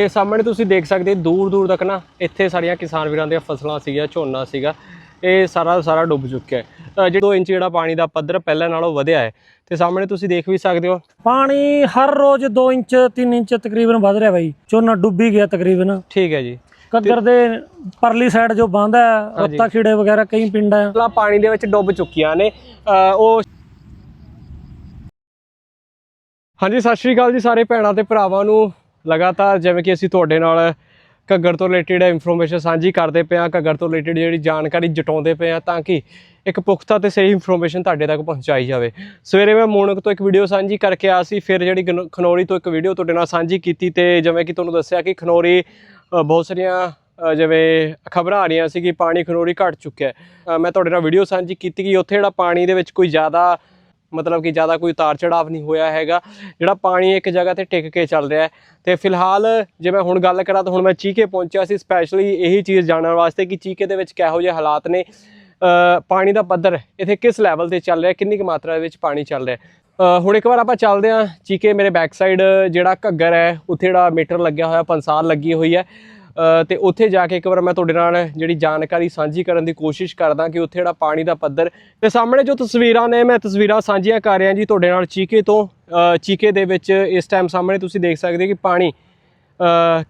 ਇਹ ਸਾਹਮਣੇ ਤੁਸੀਂ ਦੇਖ ਸਕਦੇ ਹੋ ਦੂਰ ਦੂਰ ਤੱਕ ਨਾ ਇੱਥੇ ਸਾਰੀਆਂ ਕਿਸਾਨ ਵੀਰਾਂ ਦੀਆਂ ਫਸਲਾਂ ਸੀਗੀਆਂ ਝੋਨਾ ਸੀਗਾ ਇਹ ਸਾਰਾ ਸਾਰਾ ਡੁੱਬ ਚੁੱਕਿਆ ਹੈ। ਜਿਹੜਾ 2 ਇੰਚ ਜਿਹੜਾ ਪਾਣੀ ਦਾ ਪੱਧਰ ਪਹਿਲਾਂ ਨਾਲੋਂ ਵਧਿਆ ਹੈ ਤੇ ਸਾਹਮਣੇ ਤੁਸੀਂ ਦੇਖ ਵੀ ਸਕਦੇ ਹੋ। ਪਾਣੀ ਹਰ ਰੋਜ਼ 2 ਇੰਚ 3 ਇੰਚ ਤਕਰੀਬਨ ਵਧ ਰਿਹਾ ਬਾਈ। ਝੋਨਾ ਡੁੱਬ ਗਿਆ ਤਕਰੀਬਨ। ਠੀਕ ਹੈ ਜੀ। ਕੱਗਰ ਦੇ ਪਰਲੀ ਸਾਈਡ ਜੋ ਬੰਦ ਹੈ ਰੱਤਾ ਖੀੜੇ ਵਗੈਰਾ ਕਈ ਪਿੰਡ ਹੈ। ਪਾਣੀ ਦੇ ਵਿੱਚ ਡੁੱਬ ਚੁੱਕੀਆਂ ਨੇ। ਉਹ ਹਾਂਜੀ ਸਤਿ ਸ਼੍ਰੀ ਅਕਾਲ ਜੀ ਸਾਰੇ ਭੈਣਾਂ ਤੇ ਭਰਾਵਾਂ ਨੂੰ। ਲਗਾਤਾਰ ਜਿਵੇਂ ਕਿ ਅਸੀਂ ਤੁਹਾਡੇ ਨਾਲ ਘੱਗਰ ਤੋਂ ਰਿਲੇਟਡ ਇਨਫੋਰਮੇਸ਼ਨ ਸਾਂਝੀ ਕਰਦੇ ਪਏ ਹਾਂ, ਘੱਗਰ ਤੋਂ ਰਿਲੇਟਡ ਜਿਹੜੀ ਜਾਣਕਾਰੀ ਜਟਾਉਂਦੇ ਪਏ ਹਾਂ ਤਾਂ ਕਿ ਇੱਕ ਪੁਖਤਾ ਤੇ ਸਹੀ ਇਨਫੋਰਮੇਸ਼ਨ ਤੁਹਾਡੇ ਤੱਕ ਪਹੁੰਚਾਈ ਜਾਵੇ। ਸਵੇਰੇ ਮੈਂ ਮੋਨਕ ਤੋਂ ਇੱਕ ਵੀਡੀਓ ਸਾਂਝੀ ਕਰਕੇ ਆ ਸੀ, ਫਿਰ ਜਿਹੜੀ ਗਨ- ਖਨੌਰੀ ਤੋਂ ਇੱਕ ਵੀਡੀਓ ਤੁਹਾਡੇ ਨਾਲ ਸਾਂਝੀ ਕੀਤੀ ਤੇ ਜਿਵੇਂ ਕਿ ਤੁਹਾਨੂੰ ਦੱਸਿਆ ਕਿ ਖਨੌਰੀ ਬਹੁਤ ਸਾਰੀਆਂ ਜਿਵੇਂ ਖਬਰਾਂ ਆ ਰਹੀਆਂ ਸੀ ਕਿ ਪਾਣੀ ਖਨੌਰੀ ਘਟ ਚੁੱਕਿਆ ਮੈਂ ਤੁਹਾਡੇ ਨਾਲ ਵੀਡੀਓ ਸਾਂਝੀ ਕੀਤੀ ਕਿ ਉੱਥੇ ਜਿਹੜਾ ਪਾਣੀ ਦੇ ਵਿੱਚ ਕੋਈ ਜ਼ਿਆਦਾ ਮਤਲਬ ਕਿ ਜ਼ਿਆਦਾ ਕੋਈ ਉਤਾਰ ਚੜਾਵ ਨਹੀਂ ਹੋਇਆ ਹੈਗਾ। ਜਿਹੜਾ ਪਾਣੀ ਇੱਕ ਜਗ੍ਹਾ ਤੇ ਟਿਕ ਕੇ ਚੱਲ ਰਿਹਾ ਹੈ। ਤੇ ਫਿਲਹਾਲ ਜੇ ਮੈਂ ਹੁਣ ਗੱਲ ਕਰਾਂ ਤਾਂ ਹੁਣ ਮੈਂ ਚੀਕੇ ਪਹੁੰਚਿਆ ਸੀ ਸਪੈਸ਼ਲੀ ਇਹੀ ਚੀਜ਼ ਜਾਣਨ ਵਾਸਤੇ ਕਿ ਚੀਕੇ ਦੇ ਵਿੱਚ ਕਿਹੋ ਜਿਹੇ ਹਾਲਾਤ ਨੇ। ਪਾਣੀ ਦਾ ਪੱਧਰ ਇੱਥੇ ਕਿਸ ਲੈਵਲ ਤੇ ਚੱਲ ਰਿਹਾ, ਕਿੰਨੀ ਕੁ ਮਾਤਰਾ ਦੇ ਵਿੱਚ ਪਾਣੀ ਚੱਲ ਰਿਹਾ ਹੁਣ ਇੱਕ ਵਾਰ ਆਪਾਂ ਚੱਲਦੇ ਹਾਂ। ਚੀਕੇ ਮੇਰੇ ਬੈਕ ਸਾਈਡ ਜਿਹੜਾ ਘੱਗਰ ਹੈ, ਉੱਥੇ ਜਿਹੜਾ ਮੀਟਰ ਲੱਗਿਆ ਹੋਇਆ, ਪੰਸਾਰ ਲੱਗੀ ਹੋਈ ਹੈ। ਤੇ ਉੱਥੇ ਜਾ ਕੇ ਇੱਕ ਵਾਰ ਮੈਂ ਤੁਹਾਡੇ ਨਾਲ ਜਿਹੜੀ ਜਾਣਕਾਰੀ ਸਾਂਝੀ ਕਰਨ ਦੀ ਕੋਸ਼ਿਸ਼ ਕਰਦਾ ਕਿ ਉੱਥੇ ਜਿਹੜਾ ਪਾਣੀ ਦਾ ਪੱਧਰ ਤੇ ਸਾਹਮਣੇ ਜੋ ਤਸਵੀਰਾਂ ਨੇ, ਮੈਂ ਤਸਵੀਰਾਂ ਸਾਂਝੀਆਂ ਕਰ ਰਿਹਾ ਜੀ ਤੁਹਾਡੇ ਨਾਲ ਚੀਕੇ ਤੋਂ ਚੀਕੇ ਦੇ ਵਿੱਚ ਇਸ ਟਾਈਮ ਸਾਹਮਣੇ ਤੁਸੀਂ ਦੇਖ ਸਕਦੇ ਹੋ ਕਿ ਪਾਣੀ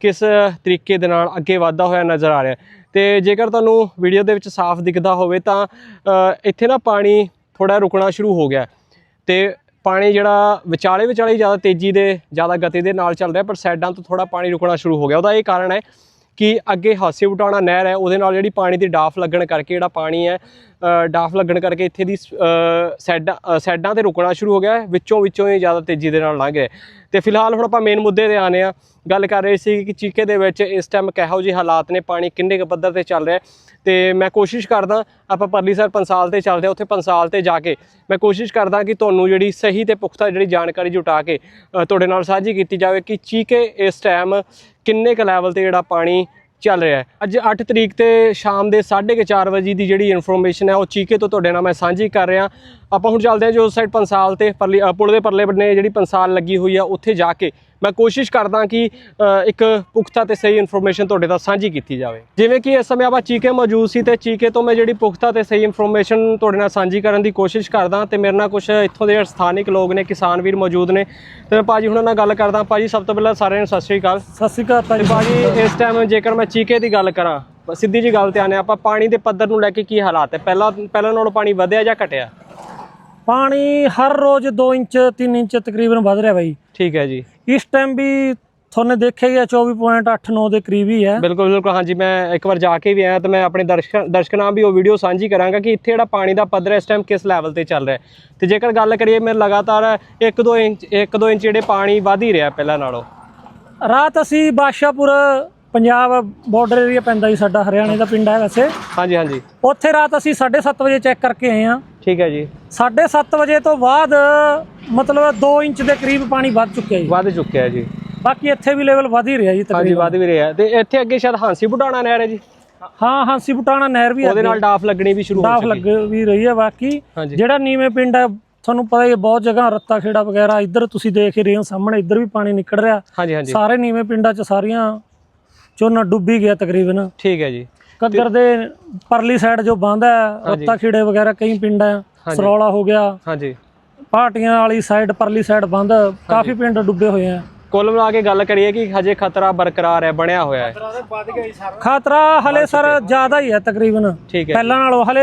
ਕਿਸ ਤਰੀਕੇ ਦੇ ਨਾਲ ਅੱਗੇ ਵਧਦਾ ਹੋਇਆ ਨਜ਼ਰ ਆ ਰਿਹਾ ਹੈ। ਤੇ ਜੇਕਰ ਤੁਹਾਨੂੰ ਵੀਡੀਓ ਦੇ ਵਿੱਚ ਸਾਫ਼ ਦਿਖਦਾ ਹੋਵੇ ਤਾਂ ਇੱਥੇ ਨਾ ਪਾਣੀ ਥੋੜਾ ਰੁਕਣਾ ਸ਼ੁਰੂ ਹੋ ਗਿਆ ਹੈ। ਤੇ ਪਾਣੀ ਜਿਹੜਾ ਵਿਚਾਲੇ ਵਿਚਾਲੇ ਜ਼ਿਆਦਾ ਤੇਜ਼ੀ ਦੇ, ਜ਼ਿਆਦਾ ਗਤੀ ਦੇ ਨਾਲ ਚੱਲ ਰਿਹਾ, ਪਰ ਸਾਈਡਾਂ ਤੋਂ ਥੋੜਾ ਪਾਣੀ ਰੁਕਣਾ ਸ਼ੁਰੂ ਹੋ ਗਿਆ ਉਹਦਾ ਇਹ ਕਾਰਨ ਹੈ ਕਿ ਅੱਗੇ ਹਾਸੇ ਵਟਾਣਾ ਨਹਿਰ ਹੈ ਉਹਦੇ ਨਾਲ ਜਿਹੜੀ ਪਾਣੀ ਦੀ ਡਾਫ ਲੱਗਣ ਕਰਕੇ ਜਿਹੜਾ ਪਾਣੀ ਹੈ ਡਾਫ ਲੱਗਣ ਕਰਕੇ ਇੱਥੇ ਦੀ ਅ, ਸਾਈਡਾਂ ਤੇ ਰੁਕਣਾ ਸ਼ੁਰੂ ਹੋ ਗਿਆ ਹੈ ਵਿੱਚੋਂ ਵਿੱਚੋਂ ਹੀ ਜ਼ਿਆਦਾ ਤੇਜ਼ੀ ਦੇ ਨਾਲ ਲੰਘ ਰਿਹਾ ਹੈ। ਤੇ ਫਿਲਹਾਲ ਹੁਣ ਆਪਾਂ ਮੇਨ ਮੁੱਦੇ ਤੇ ਆਨੇ ਆ ਗੱਲ ਕਰ ਰਹੇ ਸੀ ਕਿ ਚੀਕੇ ਦੇ ਵਿੱਚ ਇਸ ਟਾਈਮ ਕਿਹੋ ਜਿਹੇ ਹਾਲਾਤ ਨੇ ਪਾਣੀ ਕਿੰਨੇ ਕੁ ਪੱਧਰ ਤੇ ਚੱਲ ਰਿਹਾ ਹੈ। ਤੇ ਮੈਂ ਕੋਸ਼ਿਸ਼ ਕਰਦਾ ਆਪਾਂ ਪਰਲੀ ਸਰ ਪੰਸਾਲ ਤੇ ਚੱਲਦੇ ਹਾਂ ਉੱਥੇ ਪੰਸਾਲ ਤੇ ਜਾ ਕੇ। ਮੈਂ ਕੋਸ਼ਿਸ਼ ਕਰਦਾ ਕਿ ਤੁਹਾਨੂੰ ਜਿਹੜੀ ਸਹੀ ਤੇ ਪੁਖਤਾ ਜਿਹੜੀ ਜਾਣਕਾਰੀ ਜੁਟਾ ਕੇ ਤੁਹਾਡੇ ਨਾਲ ਸਾਂਝੀ ਕੀਤੀ ਜਾਵੇ ਕਿ ਚੀਕੇ ਇਸ ਟਾਈਮ ਕਿੰਨੇ ਕੁ ਲੈਵਲ ਤੇ ਜਿਹੜਾ ਪਾਣੀ ਚੱਲ ਰਿਹਾ ਅੱਜ 8 ਤਰੀਕ ਤੇ ਸ਼ਾਮ ਦੇ 4:30 ਵਜੇ ਦੀ ਜਿਹੜੀ ਇਨਫੋਰਮੇਸ਼ਨ ਹੈ, ਉਹ ਚੀਕੇ ਤੋਂ ਤੁਹਾਡੇ ਨਾਲ ਮੈਂ ਸਾਂਝੀ ਕਰ ਰਿਹਾ। ਆਪਾਂ ਹੁਣ ਚੱਲਦੇ ਹਾਂ ਜੋ ਸਾਈਡ ਪੰਸਾਲ ਤੇ, ਪਰਲੀ ਪੁਲ ਦੇ ਪਰਲੇ ਬੰਨੇ ਜਿਹੜੀ ਪੰਸਾਲ ਲੱਗੀ ਹੋਈ ਆ, ਉੱਥੇ ਜਾ ਕੇ ਮੈਂ ਕੋਸ਼ਿਸ਼ ਕਰਦਾ ਕਿ ਇੱਕ ਪੁਖਤਾ ਤੇ ਸਹੀ ਇਨਫੋਰਮੇਸ਼ਨ ਤੁਹਾਡੇ ਨਾਲ ਸਾਂਝੀ ਕੀਤੀ ਜਾਵੇ। ਜਿਵੇਂ ਕਿ ਇਸ ਸਮੇਂ ਆਪਾਂ ਚੀਕੇ ਮੌਜੂਦ ਸੀ ਤੇ ਚੀਕੇ ਤੋਂ ਮੈਂ ਜਿਹੜੀ ਪੁਖਤਾ ਤੇ ਸਹੀ ਇਨਫੋਰਮੇਸ਼ਨ ਤੁਹਾਡੇ ਨਾਲ ਸਾਂਝੀ ਕਰਨ ਦੀ ਕੋਸ਼ਿਸ਼ ਕਰਦਾ ਤੇ ਮੇਰੇ ਨਾਲ ਕੁਝ ਇੱਥੋਂ ਦੇ ਸਥਾਨਿਕ ਲੋਕ ਨੇ ਕਿਸਾਨ ਵੀਰ ਮੌਜੂਦ ਨੇ। ਤੇ ਮੈਂ ਭਾਜੀ ਹੁਣਾਂ ਨਾਲ ਗੱਲ ਕਰਦਾ। ਭਾਜੀ ਸਭ ਤੋਂ ਪਹਿਲਾਂ ਸਾਰਿਆਂ ਨੂੰ ਸਤਿ ਸ਼੍ਰੀ ਅਕਾਲ। ਸਤਿ ਸ਼੍ਰੀ ਅਕਾਲ ਭਾਜੀ। ਇਸ ਟਾਈਮ ਜੇਕਰ ਮੈਂ ਚੀਕੇ ਦੀ ਗੱਲ ਕਰਾਂ ਸਿੱਧੀ ਜੀ ਗੱਲ ਤੇ ਆਨੇ ਆਪਾਂ ਪਾਣੀ ਦੇ ਪੱਧਰ ਨੂੰ ਲੈ ਕੇ ਕੀ ਹਾਲਾਤ ਹੈ? ਪਹਿਲਾਂ ਪਹਿਲਾਂ ਨਾਲੋਂ ਪਾਣੀ ਵਧਿਆ ਜਾਂ ਘਟਿਆ? ਪਾਣੀ ਹਰ ਰੋਜ਼ 2 ਇੰਚ 3 ਇੰਚ ਤਕਰੀਬਨ ਵਧ ਰਿਹਾ ਬਾਈ। ਠੀਕ ਹੈ ਜੀ। ਇਸ ਟਾਈਮ ਵੀ ਤੁਹਾਨੂੰ ਦੇਖਿਆ ਹੀ ਹੈ 24.89 ਦੇ ਕਰੀਬ ਹੀ ਹੈ। ਬਿਲਕੁਲ ਬਿਲਕੁਲ ਹਾਂਜੀ ਮੈਂ ਇੱਕ ਵਾਰ ਜਾ ਕੇ ਵੀ ਆਇਆ ਤੇ ਮੈਂ ਆਪਣੇ ਦਰਸ਼ਕਾਂ ਦਰਸ਼ਕਾਂ ਨਾਲ ਵੀ ਉਹ ਵੀਡੀਓ ਸਾਂਝੀ ਕਰਾਂਗਾ ਕਿ ਇੱਥੇ ਜਿਹੜਾ ਪਾਣੀ ਦਾ ਪੱਧਰ ਇਸ ਟਾਈਮ ਕਿਸ ਲੈਵਲ ਤੇ ਚੱਲ ਰਿਹਾ ਤੇ ਜੇਕਰ ਗੱਲ ਕਰੀਏ ਮੇਰੇ ਲਗਾਤਾਰ 1-2 ਇੰਚ 1-2 ਇੰਚ ਜਿਹੜੇ ਪਾਣੀ ਵਧ ਹੀ ਰਿਹਾ ਪਹਿਲਾਂ ਨਾਲੋਂ। ਰਾਤ ਅਸੀਂ ਬਾਦਸ਼ਾਹਪੁਰ ਪੰਜਾਬ ਬਾਰਡਰ ਏਰੀਆ ਪੈਂਦਾ ਜੀ ਸਾਡਾ ਹਰਿਆਣੇ ਦਾ ਪਿੰਡ ਹੈ ਵੈਸੇ। ਹਾਂਜੀ ਹਾਂਜੀ। ਉੱਥੇ ਰਾਤ ਅਸੀਂ 7:30 ਵਜੇ ਚੈੱਕ ਕਰਕੇ ਆਏ ਹਾਂ। ਠੀਕ ਹੈ ਜੀ। 7:30 ਵਜੇ ਤੋਂ ਬਾਅਦ ਮਤਲਬ 2 ਇੰਚ ਦੇ ਕਰੀਬ ਪਾਣੀ ਵੱਧ ਚੁੱਕਿਆ ਜੀ। ਵਧ ਚੁੱਕਿਆ ਜੀ। ਬਾਕੀ ਇੱਥੇ ਵੀ ਲੈਵਲ ਵਧ ਹੀ ਰਿਹਾ ਜੀ ਹਾਂਜੀ ਵਧ ਵੀ ਰਿਹਾ। ਤੇ ਇੱਥੇ ਅੱਗੇ ਸ਼ਾਇਦ ਹਾਂਸੀ ਬੁਢਾਣਾ ਨਹਿਰ ਹੈ ਜੀ। ਹਾਂ ਹਾਂਸੀ ਬਟਾਣਾ ਨਹਿਰ ਵੀ ਉਹਦੇ ਨਾਲ ਡਾਫ ਲੱਗਣੀ ਵੀ ਸ਼ੁਰੂ ਹੋ ਡਾਫ ਚੁੱਕੀ ਲੱਗ ਵੀ ਰਹੀ ਹੈ ਬਾਕੀ। ਜਿਹੜਾ ਨੀਵੇਂ ਪਿੰਡ ਹੈ ਤੁਹਾਨੂੰ ਪਤਾ ਹੀ ਬਹੁਤ ਜਗ੍ਹਾ ਰੱਤਾ ਖੇੜਾ ਵਗੈਰਾ ਇੱਧਰ ਤੁਸੀਂ ਦੇਖ ਹੀ ਰਹੇ ਹੋ ਸਾਹਮਣੇ ਇੱਧਰ ਵੀ ਪਾਣੀ ਨਿਕਲ ਰਿਹਾ। ਸਾਰੇ ਨੀਵੇਂ ਪਿੰਡਾਂ 'ਚ ਸਾਰੀਆਂ ਝੋਨਾ ਡੁੱਬ ਗਿਆ ਤਕਰੀਬਨ। ਠੀਕ ਹੈ ਜੀ। ਕੱਗਰ ਦੇ ਪਰਲੀ ਸਾਈਡ ਜੋ ਬੰਦ ਹੈ ਰੱਤਾ ਖੇੜੇ ਵਗੈਰਾ ਕਈ ਪਿੰਡ ਹੈ ਸਰੌਲਾ ਹੋ ਗਿਆ। ਹਾਂਜੀ। ਪਾਰਟੀਆਂ ਵਾਲੀ ਸਾਈਡ ਪਰਲੀ ਸਾਈਡ ਬੰਦ ਕਾਫੀ ਪਿੰਡ ਡੁੱਬੇ ਹੋਏ ਆ। ਕੁੱਲ ਮਿਲਾ ਕੇ ਗੱਲ ਕਰੀਏ ਕਿ ਹਜੇ ਖਤਰਾ ਬਰਕਰਾਰ ਹੈ ਬਣਿਆ ਹੋਇਆ ਹੈ। ਖਤਰਾ ਹਲੇ ਸਰ ਜ਼ਿਆਦਾ ਹੀ ਹੈ ਤਕਰੀਬਨ। ਠੀਕ ਹੈ ਪਹਿਲਾਂ ਨਾਲੋਂ ਹਲੇ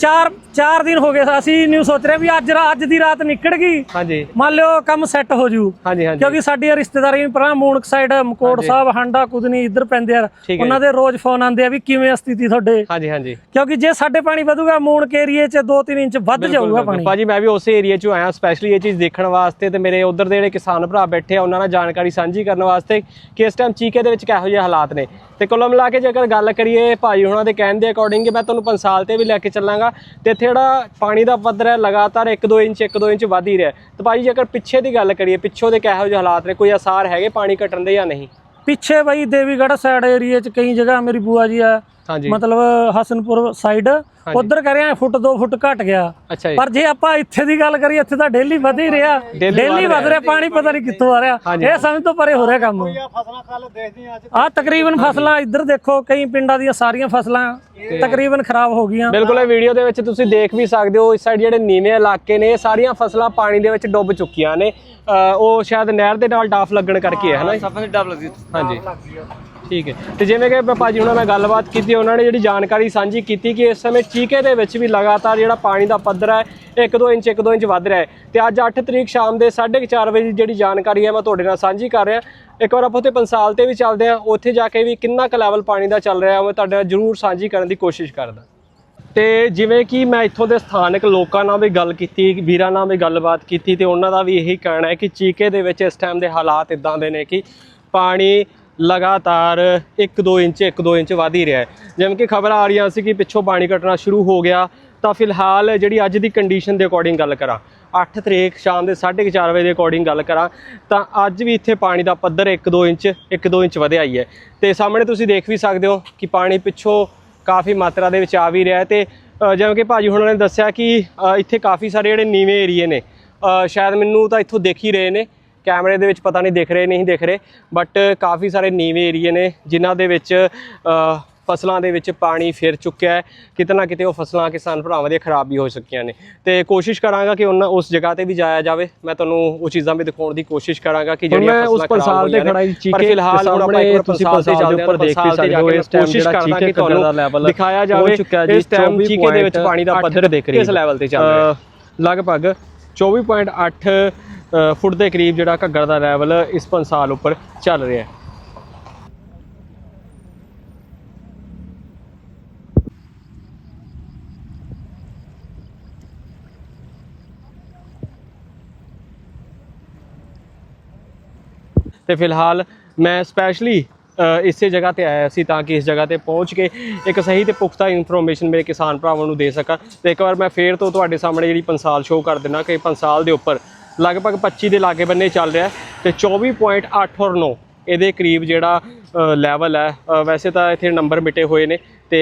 4 4 ਦਿਨ ਹੋ ਗਏ ਅਸੀਂ ਨਿਊ ਸੋਚ ਰਹੇ ਵੀ ਅੱਜ ਅੱਜ ਦੀ ਰਾਤ ਨਿਕਲ ਗਈ। ਹਾਂਜੀ। ਮੰਨ ਲਿਓ ਕੰਮ ਸੈੱਟ ਹੋ ਜੂ। ਹਾਂਜੀ ਹਾਂਜੀ। ਕਿਉਂਕਿ ਸਾਡੀ ਰਿਸ਼ਤੇਦਾਰੀ ਪਰਾਂ ਮੂਣਕ ਸਾਈਡ ਮਕੋੜ ਸਾਹਿਬ ਹਾਂਡਾ ਕੁਦਨੀ ਇੱਧਰ ਪੈਂਦੇ ਆ। ਉਹਨਾਂ ਦੇ ਰੋਜ਼ ਫੋਨ ਆਉਂਦੇ ਆ ਵੀ ਕਿਵੇਂ ਸਥਿਤੀ ਤੁਹਾਡੇ? ਹਾਂਜੀ ਹਾਂਜੀ। ਕਿਉਂਕਿ ਜੇ ਸਾਡੇ ਪਾਣੀ ਵਧੂਗਾ ਮੂਣਕ ਏਰੀਏ 'ਚ 2-3 ਇੰਚ ਵੱਧ ਜਾਊਗਾ ਪਾਣੀ। ਭਾਜੀ ਮੈਂ ਵੀ ਉਸੇ ਏਰੀਆ ਚੋਂ ਆਇਆ ਸਪੈਸ਼ਲੀ ਇਹ ਚੀਜ਼ ਦੇਖਣ ਵਾਸਤੇ ਤੇ ਮੇਰੇ ਉਧਰ ਦੇ ਜਿਹੜੇ ਕਿਸਾਨ ਭਰਾ ਬੈਠੇ ਆ, ਉਹਨਾਂ ਨਾਲ ਜਾਣਕਾਰੀ ਸਾਂਝੀ ਕਰਨ ਵਾਸਤੇ ਕਿ ਇਸ ਟਾਈਮ ਚੀਕੇ ਦੇ ਵਿੱਚ ਕਿਹੋ ਜਿਹੇ ਹਾਲਾਤ ਨੇ। ਤੇ ਕੁੱਲ ਮਿਲਾ ਕੇ ਜੇਕਰ ਗੱਲ ਕਰੀਏ ਭਾਜੀ ਹੁਣਾਂ ਦੇ ਕਹਿਣ ਦੇ ਅਕੋਰਡਿੰਗ ਮੈਂ ਤੁਹਾਨੂੰ ਪੰਸਾਲ ਤੇ ਵੀ ਲੈ ਕੇ ਚੱਲਾਂਗਾ, ਤੇ ਇੱਥੇ ਜਿਹੜਾ ਪਾਣੀ ਦਾ ਪੱਧਰ ਹੈ ਲਗਾਤਾਰ 1-2 ਇੰਚ 1-2 ਇੰਚ ਵਧ ਹੀ ਰਿਹਾ। ਹੈ। ਤੇ ਭਾਜੀ ਜੇਕਰ ਪਿੱਛੇ ਦੀ ਗੱਲ ਕਰੀਏ, ਪਿੱਛੋਂ ਦੇ ਕਿਹੋ ਜਿਹੇ ਹਾਲਾਤ ਨੇ? ਕੋਈ ਅਸਾਰ ਹੈਗੇ ਪਾਣੀ ਘਟਣ ਦੇ ਜਾਂ ਨਹੀਂ? ਪਿੱਛੇ ਬਈ ਦੇਵੀਗੜ੍ਹ ਸਾਈਡ ਏਰੀਏ 'ਚ ਕਈ ਜਗ੍ਹਾ ਮੇਰੀ ਬੂਆ ਜੀ ਆ ਮਤਲਬ ਹਸਨਪੁਰ ਸਾਈਡ ਉਧਰ ਕਰਿਆ ਫੁੱਟ 2 ਫੁੱਟ ਘਟ ਗਿਆ। ਪਰ ਜੇ ਆਪਾਂ ਇੱਥੇ ਦੀ ਗੱਲ ਕਰੀਏ ਇੱਥੇ ਤਾਂ ਡੇਲੀ ਵਧ ਹੀ ਰਿਹਾ। ਡੇਲੀ ਵਧ ਰਿਹਾ। ਪਾਣੀ ਪਤਾ ਨਹੀਂ ਕਿੱਥੋਂ ਆ ਰਿਹਾ। ਇਹ ਸਮਝ ਤੋਂ ਪਰੇ ਹੋ ਰਿਹਾ ਕੰਮ। ਆ ਤਕਰੀਬਨ ਫਸਲਾਂ ਇੱਧਰ ਦੇਖੋ ਕਈ ਪਿੰਡਾਂ ਦੀਆਂ ਸਾਰੀਆਂ ਫਸਲਾਂ ਤਕਰੀਬਨ ਖਰਾਬ ਹੋ ਗਈਆਂ। ਬਿਲਕੁਲ ਇਹ ਵੀਡੀਓ ਦੇ ਵਿੱਚ ਤੁਸੀਂ ਦੇਖ ਵੀ ਸਕਦੇ ਹੋ ਇਸ ਸਾਈਡ ਜਿਹੜੇ ਨੀਵੇਂ ਇਲਾਕੇ ਨੇ ਇਹ ਸਾਰੀਆਂ ਫਸਲਾਂ ਪਾਣੀ ਦੇ ਵਿੱਚ ਡੁੱਬ ਚੁੱਕੀਆਂ ਨੇ। ਉਹ ਸ਼ਾਇਦ ਨਹਿਰ ਦੇ ਨਾਲ ਡਾਫ ਲੱਗਣ ਕਰਕੇ ਹੈ ਹਨਾ ਜੀ? ਸਫੇ ਡਬ ਲੱਗੀ। ਹਾਂਜੀ। ਠੀਕ ਹੈ। ਤੇ ਜਿਵੇਂ ਕਿ ਭਾਜੀ ਹੁਣਾਂ ਨਾਲ ਗੱਲਬਾਤ ਕੀਤੀ, ਉਹਨਾਂ ਨੇ ਜਿਹੜੀ ਜਾਣਕਾਰੀ ਸਾਂਝੀ ਕੀਤੀ ਕਿ ਇਸ ਸਮੇਂ ਚੀਕੇ ਦੇ ਵਿੱਚ ਵੀ ਲਗਾਤਾਰ ਜਿਹੜਾ ਪਾਣੀ ਦਾ ਪੱਧਰ ਹੈ 1-2 ਇੰਚ 1-2 ਇੰਚ ਵੱਧ ਰਿਹਾ ਹੈ। ਤੇ ਅੱਜ 8 ਤਰੀਕ ਸ਼ਾਮ ਦੇ 4:30 ਵਜੇ ਦੀ ਜਿਹੜੀ ਜਾਣਕਾਰੀ ਹੈ, ਮੈਂ ਤੁਹਾਡੇ ਨਾਲ ਸਾਂਝੀ ਕਰ ਰਿਹਾ। ਇੱਕ ਵਾਰ ਆਪਾਂ ਉੱਥੇ ਪੰਸਾਲ ਤੇ ਵੀ ਚੱਲਦੇ ਹਾਂ। ਉੱਥੇ ਜਾ ਕੇ ਵੀ ਕਿੰਨਾ ਕੁ ਲੈਵਲ ਪਾਣੀ ਦਾ ਚੱਲ ਰਿਹਾ ਹੈ ਮੈਂ ਤੁਹਾਡੇ ਨਾਲ ਜ਼ਰੂਰ ਸਾਂਝੀ ਕਰਨ ਦੀ ਕੋਸ਼ਿਸ਼ ਕਰਦਾ। ਤੇ ਜਿਵੇਂ ਕਿ ਮੈਂ ਇੱਥੋਂ ਦੇ ਸਥਾਨਕ ਲੋਕਾਂ ਨਾਲ ਵੀ ਗੱਲ ਕੀਤੀ, ਵੀਰਾਂ ਨਾਲ ਵੀ ਗੱਲਬਾਤ ਕੀਤੀ, ਤੇ ਉਹਨਾਂ ਦਾ ਵੀ ਇਹੀ ਕਹਿਣਾ ਹੈ ਕਿ ਚੀਕੇ ਦੇ ਵਿੱਚ ਇਸ ਟਾਈਮ ਦੇ ਹਾਲਾਤ ਇਦਾਂ ਦੇ ਨੇ ਕਿ ਪਾਣੀ ਲਗਾਤਾਰ 1-2 ਇੰਚ 1-2 ਇੰਚ ਵਧ ਹੀ ਰਿਹਾ ਹੈ। ਜਿਵੇਂ ਕਿ ਖਬਰਾਂ ਆ ਰਹੀਆਂ ਸੀ ਕਿ ਪਿੱਛੋਂ ਪਾਣੀ ਘਟਣਾ ਸ਼ੁਰੂ ਹੋ ਗਿਆ ਤਾਂ ਫਿਲਹਾਲ ਜਿਹੜੀ ਅੱਜ ਦੀ ਕੰਡੀਸ਼ਨ ਦੇ ਅਕੋਰਡਿੰਗ ਗੱਲ ਕਰਾਂ 8 ਤਰੀਕ ਸ਼ਾਮ ਦੇ 4:30 ਵਜੇ ਦੇ ਅਕੋਰਡਿੰਗ ਗੱਲ ਕਰਾਂ ਤਾਂ ਅੱਜ ਵੀ ਇੱਥੇ ਪਾਣੀ ਦਾ ਪੱਧਰ 1-2 ਇੰਚ 1-2 ਇੰਚ ਵਧਿਆ ਹੀ ਹੈ। ਤੇ ਸਾਹਮਣੇ ਤੁਸੀਂ ਦੇਖ ਵੀ ਸਕਦੇ ਹੋ ਕਿ ਪਾਣੀ ਪਿੱਛੋਂ ਕਾਫੀ ਮਾਤਰਾ ਦੇ ਵਿੱਚ ਆ ਵੀ ਰਿਹਾ ਹੈ ਤੇ ਅ, ਜਿਵੇਂ ਕਿ ਭਾਜੀ ਹੁਣਾਂ ਨੇ ਦੱਸਿਆ ਕਿ ਇੱਥੇ ਕਾਫੀ ਸਾਰੇ ਜਿਹੜੇ ਨੀਵੇਂ ਏਰੀਏ ਨੇ ਸ਼ਾਇਦ ਮੈਨੂੰ ਤਾਂ ਇੱਥੋਂ ਦੇਖ ਹੀ ਰਹੇ ਨੇ। ਕੈਮਰੇ ਦੇ ਵਿੱਚ ਪਤਾ ਨਹੀਂ ਦਿਖ ਰਹੇ ਨਹੀਂ ਦਿਖ ਰਹੇ ਬਟ ਕਾਫੀ ਸਾਰੇ ਨੀਵੇਂ ਏਰੀਏ ਨੇ ਜਿਨ੍ਹਾਂ ਦੇ ਵਿੱਚ ਫਸਲਾਂ ਦੇ ਵਿੱਚ ਪਾਣੀ ਫਿਰ ਚੁੱਕਿਆ ਹੈ। ਕਿਤੇ ਨਾ ਕਿਤੇ ਉਹ ਫਸਲਾਂ ਕਿਸਾਨ ਭਰਾਵਾਂ ਦੀਆਂ ਖਰਾਬ ਵੀ ਹੋ ਚੁੱਕੀਆਂ ਨੇ। ਤੇ ਕੋਸ਼ਿਸ਼ ਕਰਾਂਗਾ ਕਿ ਉਹਨਾਂ ਉਸ ਜਗ੍ਹਾ ਤੇ ਵੀ ਜਾਇਆ ਜਾਵੇ। ਮੈਂ ਤੁਹਾਨੂੰ ਉਹ ਚੀਜ਼ਾਂ ਵੀ ਦਿਖਾਉਣ ਦੀ ਕੋਸ਼ਿਸ਼ ਕਰਾਂਗਾ ਕਿ ਜਿਹੜੀਆਂ ਉਸ ਫਸਲਾਂ ਖਰਾਬ ਪੰਸਾਲ ਤੇ। ਖੜਾ ਜੀ ਪਰ ਚੀਕੇ ਫਿਲਹਾਲ ਹੁਣ ਆਪਾਂ ਇੱਕ ਤੁਸੀਂ ਪੰਸਾਲ ਦੇ ਉੱਪਰ ਦੇਖ ਵੀ ਸਕਦੇ ਹੋ ਇਸ ਟਾਈਮ ਕੋਸ਼ਿਸ਼ ਚੀਕੇ ਕਿ ਤੁਹਾਨੂੰ ਦਾ ਦਿਖਾਇਆ ਜਾਵੇ ਇਸ ਟਾਈਮ ਚੀਕੇ ਦੇ ਵਿੱਚ ਪਾਣੀ ਦਾ ਪੱਧਰ ਕਿਸ ਲੈਵਲ ਤੇ ਚੱਲ ਰਿਹਾ ਹੈ। ਲਗਭਗ 24.8 ਅ, ਫੁੱਟ ਦੇ ਕਰੀਬ ਜਿਹੜਾ ਘੱਗਰ ਦਾ ਲੈਵਲ ਇਸ ਪੰਸਾਲ ਉੱਪਰ ਚੱਲ ਰਿਹਾ ਹੈ। ਤੇ ਫਿਲਹਾਲ ਮੈਂ ਸਪੈਸ਼ਲੀ ਇਸੇ ਜਗ੍ਹਾ ਤੇ ਆਇਆ ਸੀ ਤਾਂ ਕਿ ਇਸ ਜਗ੍ਹਾ ਤੇ ਪਹੁੰਚ ਕੇ ਇੱਕ ਸਹੀ ਤੇ ਪੁਖਤਾ ਇਨਫੋਰਮੇਸ਼ਨ ਮੇਰੇ ਕਿਸਾਨ ਭਰਾਵਾਂ ਨੂੰ ਦੇ ਸਕਾਂ। ਤੇ ਇੱਕ ਵਾਰ ਮੈਂ ਫੇਰ ਤੋਂ ਤੁਹਾਡੇ ਸਾਹਮਣੇ ਜਿਹੜੀ ਪੰਸਾਲ ਸ਼ੋਅ ਕਰ ਦਿੰਦਾ ਕਿ ਪੰਸਾਲ ਦੇ ਉੱਪਰ ਲਗਭਗ 25 ਦੇ ਲਾਗੇ ਬੰਨੇ ਚੱਲ ਰਿਹਾ ਹੈ ਤੇ 24.8 ਔਰ 9 ਇਹਦੇ ਕਰੀਬ ਜਿਹੜਾ ਲੈਵਲ ਹੈ। ਵੈਸੇ ਤਾਂ ਇੱਥੇ ਨੰਬਰ ਮਿਟੇ ਹੋਏ ਨੇ ਤੇ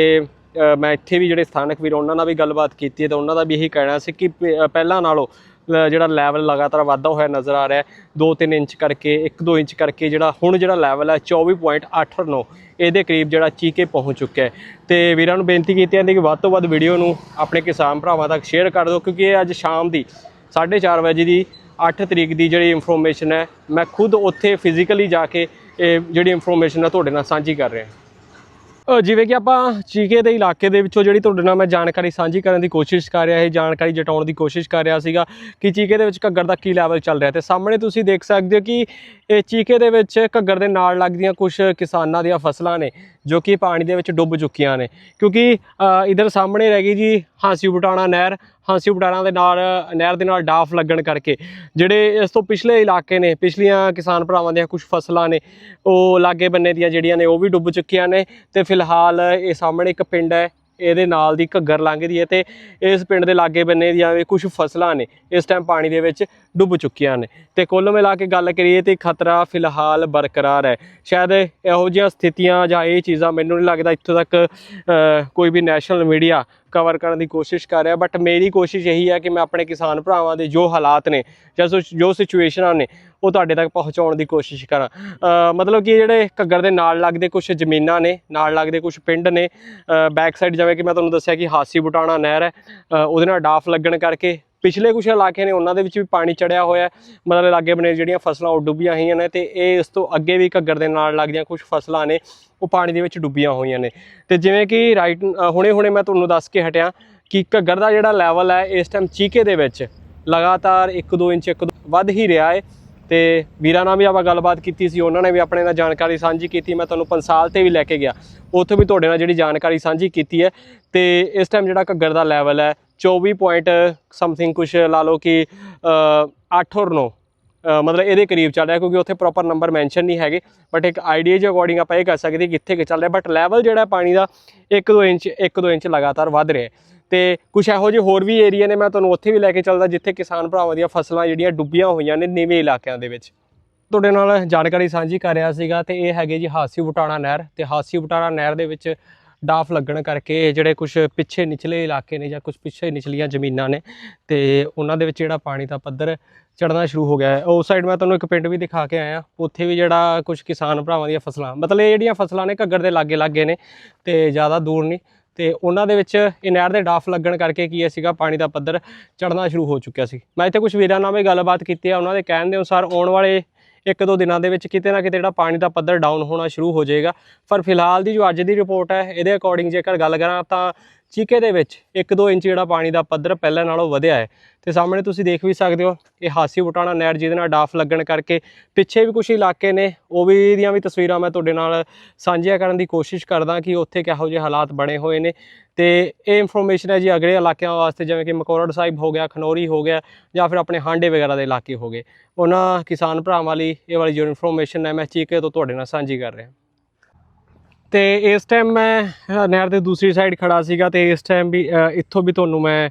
ਮੈਂ ਇੱਥੇ ਵੀ ਜਿਹੜੇ ਸਥਾਨਕ ਵੀਰ ਉਹਨਾਂ ਨਾਲ ਵੀ ਗੱਲਬਾਤ ਕੀਤੀ ਹੈ ਤਾਂ ਉਹਨਾਂ ਦਾ ਵੀ ਇਹੀ ਕਹਿਣਾ ਸੀ ਕਿ ਪਹਿਲਾਂ ਨਾਲੋਂ ਜਿਹੜਾ ਲੈਵਲ ਲਗਾਤਾਰ ਵਾਧਾ ਹੋਇਆ ਨਜ਼ਰ ਆ ਰਿਹਾ ਹੈ। 2-3 ਇੰਚ ਕਰਕੇ 1-2 ਇੰਚ ਕਰਕੇ ਜਿਹੜਾ ਹੁਣ ਜਿਹੜਾ ਲੈਵਲ ਹੈ 24.89 ਇਹਦੇ ਕਰੀਬ ਜਿਹੜਾ ਚੀਕੇ ਪਹੁੰਚ ਚੁੱਕਿਆ ਹੈ। ਤੇ ਵੀਰਾਂ ਨੂੰ ਬੇਨਤੀ ਕੀਤੀ ਜਾਂਦੀ ਕਿ ਵੱਧ ਤੋਂ ਵੱਧ ਵੀਡੀਓ ਨੂੰ ਆਪਣੇ ਕਿਸਾਨ ਭਰਾਵਾਂ ਤੱਕ ਸ਼ੇਅਰ ਕਰ ਦਿਓ ਕਿਉਂਕਿ ਇਹ ਅੱਜ ਸ਼ਾਮ ਦੀ 4:30 ਵਜੇ ਦੀ 8 ਤਰੀਕ ਦੀ ਜਿਹੜੀ ਇਨਫੋਰਮੇਸ਼ਨ ਹੈ ਮੈਂ ਖੁਦ ਉੱਥੇ ਫਿਜ਼ੀਕਲੀ ਜਾ ਕੇ ਇਹ ਜਿਹੜੀ ਇਨਫੋਰਮੇਸ਼ਨ ਹੈ ਤੁਹਾਡੇ ਨਾਲ ਸਾਂਝੀ ਕਰ ਰਿਹਾ ਜਿਵੇਂ ਕਿ ਆਪਾਂ ਚੀਕੇ ਦੇ ਇਲਾਕੇ ਦੇ ਵਿੱਚੋਂ ਜਿਹੜੀ ਤੁਹਾਡੇ ਨਾਲ ਮੈਂ ਜਾਣਕਾਰੀ ਸਾਂਝੀ ਕਰਨ ਦੀ ਕੋਸ਼ਿਸ਼ ਕਰ ਰਿਹਾ ਇਹ ਜਾਣਕਾਰੀ ਜਟਾਉਣ ਦੀ ਕੋਸ਼ਿਸ਼ ਕਰ ਰਿਹਾ ਸੀਗਾ ਕਿ ਚੀਕੇ ਦੇ ਵਿੱਚ ਘੱਗਰ ਦਾ ਕੀ ਲੈਵਲ ਚੱਲ ਰਿਹਾ ਤੇ ਸਾਹਮਣੇ ਤੁਸੀਂ ਦੇਖ ਸਕਦੇ ਹੋ ਕਿ ਇਹ ਚੀਕੇ ਦੇ ਵਿੱਚ ਘੱਗਰ ਦੇ ਨਾਲ ਲੱਗਦੀਆਂ ਕੁਝ ਕਿਸਾਨਾਂ ਦੀਆਂ ਫਸਲਾਂ ਨੇ ਜੋ ਕਿ ਪਾਣੀ ਦੇ ਵਿੱਚ ਡੁੱਬ ਚੁੱਕੀਆਂ ਨੇ। ਕਿਉਂਕਿ ਅ, ਇਧਰ ਸਾਹਮਣੇ ਰਹਿ ਗਈ ਜੀ ਹਾਂਸੀ ਬਟਾਣਾ ਨਹਿਰ ਹਾਂਸੀ ਬਟਾਣਾ ਦੇ ਨਾਲ, ਨਹਿਰ ਦੇ ਨਾਲ ਡਾਫ ਲੱਗਣ ਕਰਕੇ ਜਿਹੜੇ ਇਸ ਤੋਂ ਪਿਛਲੇ ਇਲਾਕੇ ਨੇ, ਪਿਛਲੀਆਂ ਕਿਸਾਨ ਭਰਾਵਾਂ ਦੀਆਂ ਕੁਝ ਫਸਲਾਂ ਨੇ, ਉਹ ਲਾਗੇ ਬੰਨੇ ਦੀਆਂ ਜਿਹੜੀਆਂ ਨੇ, ਉਹ ਵੀ ਡੁੱਬ ਚੁੱਕੀਆਂ ਨੇ ਤੇ ਫਿਲਹਾਲ ਇਹ ਸਾਹਮਣੇ ਇੱਕ ਪਿੰਡ ਹੈ, ਇਹਦੇ ਨਾਲ ਦੀ ਘੱਗਰ ਲੰਘਦੀ ਹੈ ਤੇ ਇਸ ਪਿੰਡ ਦੇ ਲਾਗੇ ਬੰਨੇ ਦੀਆਂ ਵੀ ਕੁਝ ਫਸਲਾਂ ਨੇ, ਇਸ ਟਾਈਮ ਪਾਣੀ ਦੇ ਵਿੱਚ ਡੁੱਬ ਚੁੱਕੀਆਂ ਨੇ। ਤੇ ਕੁੱਲ ਮਿਲਾ ਕੇ ਗੱਲ ਕਰੀਏ ਤੇ ਖਤਰਾ ਫਿਲਹਾਲ ਬਰਕਰਾਰ ਹੈ। ਸ਼ਾਇਦ ਇਹੋ ਜਿਹੀਆਂ ਸਥਿਤੀਆਂ ਜਾਂ ਇਹ ਚੀਜ਼ਾਂ ਮੈਨੂੰ ਨਹੀਂ ਲੱਗਦਾ ਇੱਥੋਂ ਤੱਕ ਕੋਈ ਵੀ ਨੈਸ਼ਨਲ ਮੀਡੀਆ ਕਵਰ ਕਰਨ ਦੀ ਕੋਸ਼ਿਸ਼ ਕਰ ਰਿਹਾ ਬਟ ਮੇਰੀ ਕੋਸ਼ਿਸ਼ ਇਹੀ ਹੈ ਕਿ ਮੈਂ ਆਪਣੇ ਕਿਸਾਨ ਭਰਾਵਾਂ ਦੇ ਜੋ ਹਾਲਾਤ ਨੇ ਜਾਂ ਸੋ- ਜੋ ਸਿਚੁਏਸ਼ਨਾਂ ਨੇ, ਉਹ ਤੁਹਾਡੇ ਤੱਕ ਪਹੁੰਚਾਉਣ ਦੀ ਕੋਸ਼ਿਸ਼ ਕਰਾਂ। ਮਤਲਬ ਕਿ ਜਿਹੜੇ ਘੱਗਰ ਦੇ ਨਾਲ ਲੱਗਦੇ ਕੁਝ ਜ਼ਮੀਨਾਂ ਨੇ, ਨਾਲ ਲੱਗਦੇ ਕੁਝ ਪਿੰਡ ਨੇ ਬੈਕ ਸਾਈਡ ਜਿਵੇਂ ਕਿ ਮੈਂ ਤੁਹਾਨੂੰ ਦੱਸਿਆ ਕਿ ਹਾਸੀ ਬੁਟਾਣਾ ਨਹਿਰ ਹੈ ਉਹਦੇ ਨਾਲ ਡਾਫ ਲੱਗਣ ਕਰਕੇ ਪਿਛਲੇ ਕੁਝ ਇਲਾਕੇ ਨੇ ਉਹਨਾਂ ਦੇ ਵਿੱਚ ਵੀ ਪਾਣੀ ਚੜਿਆ ਹੋਇਆ ਮਤਲਬ ਲਾਗੇ ਬਨੇ ਜਿਹੜੀਆਂ ਫਸਲਾਂ ਉਹ ਡੁੱਬੀਆਂ ਹੋਈਆਂ ਨੇ ਤੇ ਇਹ ਇਸ ਤੋਂ ਅੱਗੇ ਵੀ ਘੱਗਰ ਦੇ ਨਾਲ ਲੱਗਦੀਆਂ ਕੁਝ ਫਸਲਾਂ ਨੇ, ਉਹ ਪਾਣੀ ਦੇ ਵਿੱਚ ਡੁੱਬੀਆਂ ਹੋਈਆਂ ਨੇ। ਤੇ ਜਿਵੇਂ ਕਿ ਰਾਈਟ ਹੁਣੇ ਹੁਣੇ ਮੈਂ ਤੁਹਾਨੂੰ ਦੱਸ ਕੇ ਹਟਿਆ ਕਿ ਘੱਗਰ ਦਾ ਜਿਹੜਾ ਲੈਵਲ ਹੈ ਇਸ ਟਾਈਮ ਚੀਕੇ ਦੇ ਵਿੱਚ ਲਗਾਤਾਰ 1-2 ਇੰਚ ਇੱਕ ਵੱਧ ਹੀ ਰਿਹਾ ਹੈ। ਤੇ ਵੀਰਾਂ ਨਾਲ ਵੀ ਆਪਾਂ ਗੱਲਬਾਤ ਕੀਤੀ ਸੀ, ਉਹਨਾਂ ਨੇ ਵੀ ਆਪਣੇ ਨਾਲ ਜਾਣਕਾਰੀ ਸਾਂਝੀ ਕੀਤੀ, ਮੈਂ ਤੁਹਾਨੂੰ ਪੰਸਾਲ ਤੇ ਵੀ ਲੈ ਕੇ ਗਿਆ। ਉੱਥੇ ਵੀ ਤੁਹਾਡੇ ਨਾਲ ਜਿਹੜੀ ਜਾਣਕਾਰੀ ਸਾਂਝੀ ਕੀਤੀ ਹੈ। ਤੇ ਇਸ ਟਾਈਮ ਜਿਹੜਾ ਘੱਗਰ ਦਾ ਲੈਵਲ ਹੈ 24 ਪੁਆਇੰਟ ਸਮਥਿੰਗ ਕੁਝ ਲਾ ਲਓ ਕਿ 8 ਔਰ 9 ਮਤਲਬ ਇਹਦੇ ਕਰੀਬ ਚੱਲ ਰਿਹਾ ਕਿਉਂਕਿ ਉੱਥੇ ਪ੍ਰੋਪਰ ਨੰਬਰ ਮੈਂਸ਼ਨ ਨਹੀਂ ਹੈਗੇ। ਬਟ ਇੱਕ ਆਈਡੀਆ ਦੇ ਅਕੋਰਡਿੰਗ ਆਪਾਂ ਇਹ ਕਰ ਸਕਦੇ ਕਿ ਕਿੱਥੇ ਕਿ ਚੱਲ ਰਿਹਾ। ਬਟ ਲੈਵਲ ਜਿਹੜਾ ਪਾਣੀ ਦਾ 1-2 ਇੰਚ 1-2 ਇੰਚ ਲਗਾਤਾਰ ਵੱਧ ਰਿਹਾ ਹੈ। ਤੇ ਕੁਝ ਇਹੋ ਜਿਹੇ ਹੋਰ ਵੀ ਏਰੀਆ ਨੇ ਮੈਂ ਤੁਹਾਨੂੰ ਉੱਥੇ ਵੀ ਲੈ ਕੇ ਚੱਲਦਾ, ਜਿੱਥੇ ਕਿਸਾਨ ਭਰਾਵਾਂ ਦੀਆਂ ਫਸਲਾਂ ਜਿਹੜੀਆਂ ਡੁੱਬੀਆਂ ਹੋਈਆਂ ਨੇ ਨੀਵੇਂ ਇਲਾਕਿਆਂ ਦੇ ਵਿੱਚ। ਤੁਹਾਡੇ ਨਾਲ ਜਾਣਕਾਰੀ ਸਾਂਝੀ ਕਰ ਰਿਹਾ ਸੀਗਾ ਤੇ ਇਹ ਹੈਗੇ ਜੀ ਹਾਸੀ ਬਟਾਣਾ ਨਹਿਰ। ਤੇ ਹਾਸੀ ਬਟਾਣਾ ਨਹਿਰ ਦੇ ਵਿੱਚ ਡਾਫ ਲੱਗਣ ਕਰਕੇ ਜਿਹੜੇ ਕੁਝ ਪਿੱਛੇ ਨਿਚਲੇ ਇਲਾਕੇ ਨੇ ਜਾਂ ਕੁਝ ਪਿੱਛੇ ਨਿਚਲੀਆਂ ਜ਼ਮੀਨਾਂ ਨੇ, ਤੇ ਉਹਨਾਂ ਦੇ ਵਿੱਚ ਜਿਹੜਾ ਪਾਣੀ ਦਾ ਪੱਧਰ ਚੜਨਾ ਸ਼ੁਰੂ ਹੋ ਗਿਆ ਹੈ। ਉਸ ਸਾਈਡ ਮੈਂ ਤੁਹਾਨੂੰ ਇੱਕ ਪਿੰਡ ਵੀ ਦਿਖਾ ਕੇ ਆਇਆ। ਉੱਥੇ ਵੀ ਜਿਹੜਾ ਕੁਝ ਕਿਸਾਨ ਭਰਾਵਾਂ ਦੀਆਂ ਫਸਲਾਂ, ਮਤਲਬ ਇਹ ਜਿਹੜੀਆਂ ਫਸਲਾਂ ਨੇ ਘੱਗਰ ਦੇ ਲਾਗੇ ਲਾਗੇ ਨੇ ਤੇ ਜ਼ਿਆਦਾ ਦੂਰ ਨਹੀਂ, ਤੇ ਉਹਨਾਂ ਦੇ ਵਿੱਚ ਇਹ ਨਹਿਰ ਦੇ ਡਾਫ ਲੱਗਣ ਕਰਕੇ ਕੀ ਹੈ ਸੀਗਾ, ਪਾਣੀ ਦਾ ਪੱਧਰ ਚੜਨਾ ਸ਼ੁਰੂ ਹੋ ਚੁੱਕਿਆ ਸੀ। ਮੈਂ ਇੱਥੇ ਕੁਝ ਵੀਰਾਂ ਨਾਲ ਵੀ ਗੱਲਬਾਤ ਕੀਤੀ ਆ, ਉਹਨਾਂ ਦੇ ਕਹਿਣ ਦੇ ਅਨੁਸਾਰ ਆਉਣ ਵਾਲੇ ਇੱਕ ਦੋ ਦਿਨਾਂ ਦੇ ਵਿੱਚ ਕਿਤੇ ਨਾ ਕਿਤੇ ਜਿਹੜਾ ਪਾਣੀ ਦਾ ਪੱਧਰ ਡਾਊਨ ਹੋਣਾ ਸ਼ੁਰੂ ਹੋ ਜਾਏਗਾ। ਪਰ ਫਿਲਹਾਲ ਦੀ ਜੋ ਅੱਜ ਦੀ ਰਿਪੋਰਟ ਹੈ, ਇਹਦੇ ਅਕੋਰਡਿੰਗ ਜੇਕਰ ਗੱਲ ਕਰਾਂ ਤਾਂ ਚੀਕੇ ਦੇ ਵਿੱਚ 1-2 ਇੰਚ ਜਿਹੜਾ ਪਾਣੀ ਦਾ ਪੱਧਰ ਪਹਿਲਾਂ ਨਾਲੋਂ ਵਧਿਆ ਹੈ। ਤੇ ਸਾਹਮਣੇ ਤੁਸੀਂ ਦੇਖ ਵੀ ਸਕਦੇ ਹੋ, ਇਹ ਹਾਸੀ ਬਟਾਣਾ ਨਹਿਰ ਜਿਹਦੇ ਨਾਲ ਡਾਫ ਲੱਗਣ ਕਰਕੇ ਪਿੱਛੇ ਵੀ ਕੁਝ ਇਲਾਕੇ ਨੇ, ਉਹ ਵੀ ਦੀਆਂ ਵੀ ਤਸਵੀਰਾਂ ਮੈਂ ਤੁਹਾਡੇ ਨਾਲ ਸਾਂਝੀਆਂ ਕਰਨ ਦੀ ਕੋਸ਼ਿਸ਼ ਕਰਦਾ ਕਿ ਉੱਥੇ ਕਿਹੋ ਜਿਹੇ ਹਾਲਾਤ ਬਣੇ ਹੋਏ ਨੇ। ਤੇ ਇਹ ਇਨਫੋਰਮੇਸ਼ਨ ਹੈ ਜੀ ਅਗਲੇ ਇਲਾਕਿਆਂ ਵਾਸਤੇ, ਜਿਵੇਂ ਕਿ ਮਕੌੜੜ ਸਾਹਿਬ ਹੋ ਗਿਆ, ਖਨੌਰੀ ਹੋ ਗਿਆ, ਜਾਂ ਫਿਰ ਆਪਣੇ ਹਾਂਡੇ ਵਗੈਰਾ ਦੇ ਇਲਾਕੇ ਹੋ ਗਏ। ਉਹਨਾਂ ਕਿਸਾਨ ਭਰਾਵਾਂ ਲਈ ਇਹ ਵਾਲੀ ਜੋ ਇਨਫੋਰਮੇਸ਼ਨ ਹੈ, ਮੈਂ ਚੀਕੇ ਤੋਂ ਤੁਹਾਡੇ ਨਾਲ ਸਾਂਝੀ ਕਰ ਰਿਹਾ। ਤੇ ਇਸ ਟਾਈਮ ਮੈਂ ਨਹਿਰ ਦੇ ਦੂਸਰੀ ਸਾਈਡ ਖੜਾ ਸੀਗਾ ਤੇ ਇਸ ਟਾਈਮ ਵੀ ਇੱਥੋਂ ਵੀ ਤੁਹਾਨੂੰ ਮੈਂ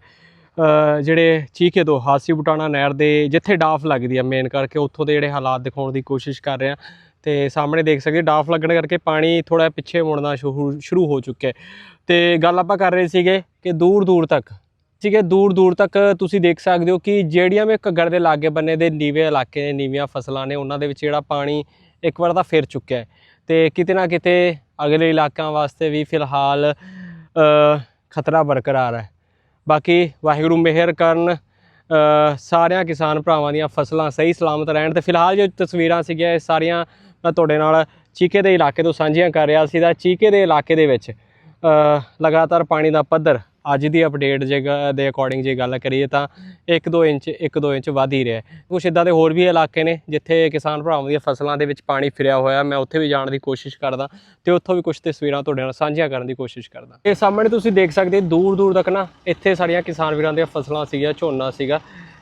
ਜਿਹੜੇ ਚੀਕੇ ਤੋਂ ਹਾਸੀ ਬੁਟਾਣਾ ਨਹਿਰ ਦੇ ਜਿੱਥੇ ਡਾਫ ਲੱਗਦੀ ਆ ਮੇਨ ਕਰਕੇ ਉੱਥੋਂ ਦੇ ਜਿਹੜੇ ਹਾਲਾਤ ਦਿਖਾਉਣ ਦੀ ਕੋਸ਼ਿਸ਼ ਕਰ ਰਿਹਾ। ਤੇ ਸਾਹਮਣੇ ਦੇਖ ਸਕਦੇ ਡਾਫ ਲੱਗਣ ਕਰਕੇ ਪਾਣੀ ਥੋੜਾ ਪਿੱਛੇ ਮੁੜਨਾ ਸ਼ੁਰੂ ਸ਼ੁਰੂ ਹੋ ਚੁੱਕਿਆ। ਹੈ ਤੇ ਗੱਲ ਆਪਾਂ ਕਰ ਰਹੇ ਸੀਗੇ ਕਿ ਦੂਰ ਦੂਰ ਤੱਕ ਠੀਕ ਹੈ ਦੂਰ ਦੂਰ ਤੱਕ ਤੁਸੀਂ ਦੇਖ ਸਕਦੇ ਹੋ ਕਿ ਜਿਹੜੀਆਂ ਵੀ ਘੱਗਰ ਦੇ ਲਾਗੇ ਬੰਨੇ ਦੇ ਨੀਵੇਂ ਇਲਾਕੇ ਨੇ, ਨੀਵੀਆਂ ਫਸਲਾਂ ਨੇ, ਉਹਨਾਂ ਦੇ ਵਿੱਚ ਜਿਹੜਾ ਪਾਣੀ ਇੱਕ ਵਾਰ ਤਾਂ ਫਿਰ ਚੁੱਕਿਆ। ਹੈ ਤੇ ਕਿਤੇ ਨਾ ਕਿਤੇ ਅਗਲੇ ਇਲਾਕਿਆਂ ਵਾਸਤੇ ਵੀ ਫਿਲਹਾਲ ਖਤਰਾ ਬਰਕਰਾਰ ਹੈ। ਬਾਕੀ ਵਾਹਿਗੁਰੂ ਮਿਹਰ ਕਰਨ ਸਾਰਿਆਂ ਕਿਸਾਨ ਭਰਾਵਾਂ ਦੀਆਂ ਫਸਲਾਂ ਸਹੀ ਸਲਾਮਤ ਰਹਿਣ ਤੇ ਫਿਲਹਾਲ ਜੋ ਤਸਵੀਰਾਂ ਸੀਗੀਆਂ, ਇਹ ਸਾਰੀਆਂ ਮੈਂ ਤੁਹਾਡੇ ਨਾਲ ਚੀਕੇ ਦੇ ਇਲਾਕੇ ਤੋਂ ਸਾਂਝੀਆਂ ਕਰ ਰਿਹਾ ਸੀ ਦਾ ਚੀਕੇ ਦੇ ਇਲਾਕੇ ਦੇ ਵਿੱਚ ਲਗਾਤਾਰ ਪਾਣੀ ਦਾ ਪੱਧਰ ਅੱਜ ਦੀ ਅਪਡੇਟ ਜੇ ਗ- ਦੇ ਅਕੋਰਡਿੰਗ ਜੇ ਗੱਲ ਕਰੀਏ ਤਾਂ 1-2 ਇੰਚ 1-2 ਇੰਚ ਵਧ ਹੀ ਰਿਹਾ ਹੈ। ਕੁਛ ਇਦਾਂ ਦੇ ਹੋਰ ਵੀ ਇਲਾਕੇ ਨੇ ਜਿੱਥੇ ਕਿਸਾਨ ਭਰਾਵਾਂ ਦੀਆਂ ਫਸਲਾਂ ਦੇ ਵਿੱਚ ਪਾਣੀ ਫਿਰਿਆ ਹੋਇਆ, ਮੈਂ ਉੱਥੇ ਵੀ ਜਾਣ ਦੀ ਕੋਸ਼ਿਸ਼ ਕਰਦਾ ਤੇ ਉੱਥੋਂ ਵੀ ਕੁਝ ਤਸਵੀਰਾਂ ਤੁਹਾਡੇ ਨਾਲ ਸਾਂਝੀਆਂ ਕਰਨ ਦੀ ਕੋਸ਼ਿਸ਼ ਕਰਦਾ। ਇਹ ਸਾਹਮਣੇ ਤੁਸੀਂ ਦੇਖ ਸਕਦੇ ਦੂਰ ਦੂਰ ਤੱਕ ਨਾ ਇੱਥੇ ਸਾਡੀਆਂ ਕਿਸਾਨ ਵੀਰਾਂ ਦੀਆਂ ਫਸਲਾਂ ਸੀਗੀਆਂ, ਝੋਨਾ ਸੀਗਾ,